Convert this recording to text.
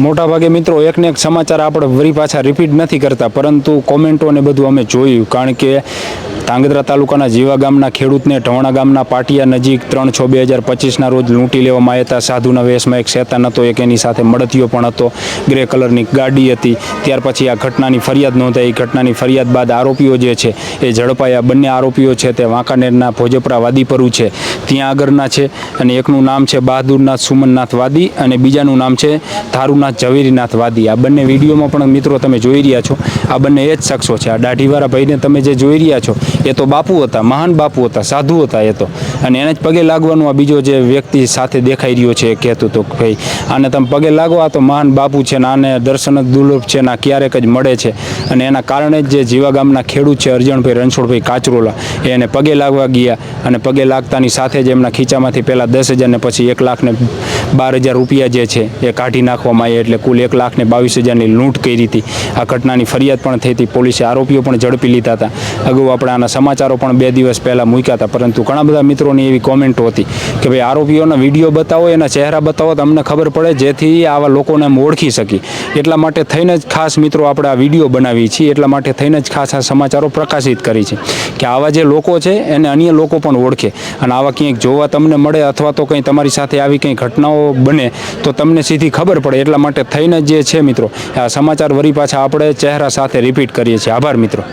મોટાભાગે મિત્રો, એકને એક સમાચાર આપણે વરી પાછા રિપીટ નથી કરતા, પરંતુ કોમેન્ટો ને બધું અમે જોયું. કારણ કે ધાંગધ્રા તાલુકાના જીવા ગામના ખેડૂતને ઢવણા ગામના પાટિયા નજીક ત્રણ છ બે હજાર પચીસના રોજ લૂંટી લેવામાં આવ્યા હતા. સાધુના વેશમાં એક શેતાન હતો, એક એની સાથે મળતીઓ પણ હતો. ગ્રે કલરની ગાડી હતી. ત્યાર પછી આ ઘટનાની ફરિયાદ નોંધાઈ. ઘટનાની ફરિયાદ બાદ આરોપીઓ જે છે, એ ઝડપાયા. બંને આરોપીઓ છે તે વાંકાનેરના ભોજપરા વાદીપરુ છે. ત્યાં આગળના છે અને એકનું નામ છે બહાદુરનાથ સુમનનાથ વાદી અને બીજાનું નામ છે ધારુનાથ ઝવેરીનાથ વાદી. આ બંને વિડીયોમાં પણ મિત્રો તમે જોઈ રહ્યા છો. આ બંને એ જ શખ્સો છે. આ દાઢીવાળા ભાઈને તમે જે જોઈ રહ્યા છો, એ તો બાપુ હતા, મહાન બાપુ હતા, સાધુ હતા એ તો. અને એને જ પગે લાગવાનું આ બીજો જે વ્યક્તિ સાથે દેખાઈ રહ્યો છે એ કહેતું હતો ભાઈ, આને તમે પગે લાગો, આ તો મહાન બાપુ છે ને આને દર્શન જ દુર્લભ છે ને ક્યારેક જ મળે છે. અને એના કારણે જ જે જીવા ગામના ખેડૂત છે અરજણભાઈ રણછોડભાઈ કાચરોલા એને પગે લાગવા ગયા અને પગે લાગતાની સાથે જ એમના ખીચામાંથી પહેલાં દસ હજાર ને પછી એક લાખ ને બાર હજાર રૂપિયા જે છે એ કાઢી નાખવામાં આવ્યા એટલે કુલ એક લાખ ને બાવીસ હજારની લૂંટ કરી હતી. આ ઘટનાની ફરિયાદ પણ થઈ હતી. પોલીસે આરોપીઓ પણ ઝડપી લીધા હતા. અગાઉ આપણે આના સમાચારો પણ બે દિવસ પહેલાં મૂક્યા હતા, પરંતુ ઘણા બધા મિત્રોની એવી કોમેન્ટો હતી કે ભાઈ, આરોપીઓના વીડિયો બતાવો, એના ચહેરા બતાવો તો અમને ખબર પડે જેથી આવા લોકોને અમે ઓળખી શકી. એટલા માટે થઈને જ ખાસ મિત્રો આપણે આ વીડિયો બનાવી છીએ. એટલા માટે થઈને જ ખાસ આ સમાચારો પ્રકાશિત કરી છે કે આવા જે લોકો છે, એને અન્ય લોકો પણ ઓળખે. અને આવા ક્યાંક જોવા તમને મળે અથવા તો કંઈ તમારી સાથે આવી કંઈ ઘટનાઓ બને, તો તમને સીધી ખબર પડે એટલા માટે થઈને જ છે મિત્રો. આ સમાચાર વરી પાછા આપણે ચહેરા સાથે રિપીટ કરીએ છીએ. આભાર મિત્રો.